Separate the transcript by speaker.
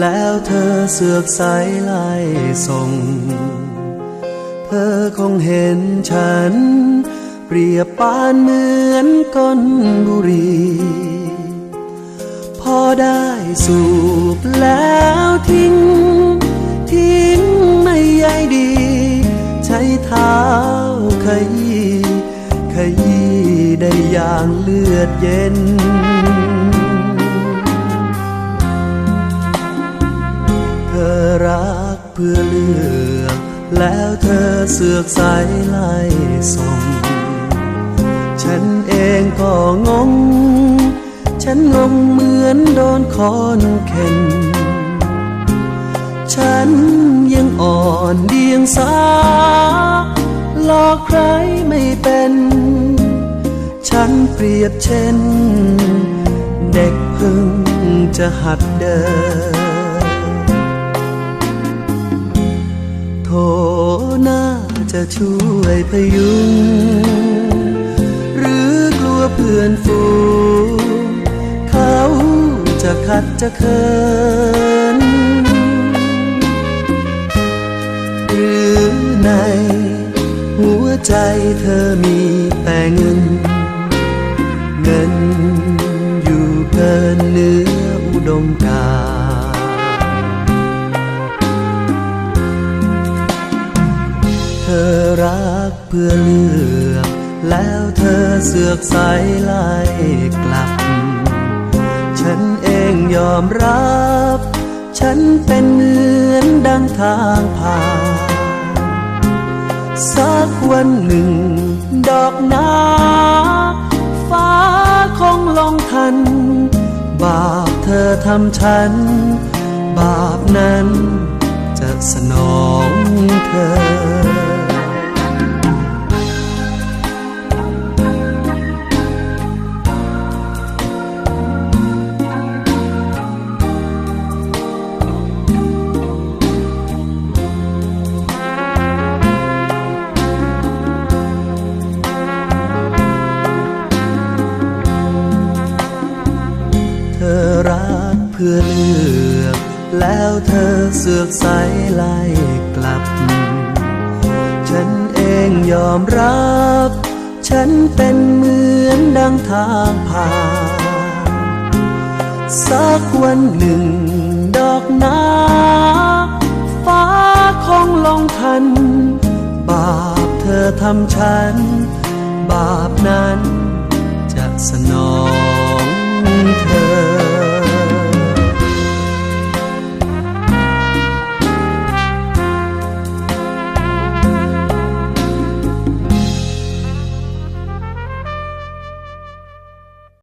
Speaker 1: แล้วเธอเสือกสายไล่ส่ง เธอคงเห็นฉัน เปรียบปานเหมือนก้นบุรี พอได้สูบแล้วทิ้ง ทิ้งไม่ใยดี ใช้เท้าขยี้ขยี้ได้อย่างเลือดเย็น เพื่อเลือก แล้วเธอเสือกสายไล่ส่ง ฉันเองก็งง ฉันงงเหมือนโดนคอนเข็น ฉันยังอ่อนเดียงสาหลอกใครไม่เป็น ฉันเปรียบเช่น เด็กเพิ่งจะหัดเดิน น่าจะช่วยพยุง หรือกลัวเพื่อนฝูงเขาจะขัดจะเคิน หรือในหัวใจเธอมีแต่เงิน เพื่อเลือก แล้วเธอเสือกสายไล่กลับ ฉันเองยอมรับ ฉันเป็นเหมือนดังทางผ่านสักวันหนึ่ง ดอกนาฟ้าคงลงทัน บาปเธอทำฉัน บาปนั้นจะสนองเธอ รักเพื่อเลือก แล้วเธอเสือกสายไล่กลับ ฉันเองยอมรับ ฉันเป็นเหมือนดังทางผ่านสักวันหนึ่งดอกนาฟ้าคงลงทัน บาปเธอทำฉัน บาปนั้นจะสนองเธอ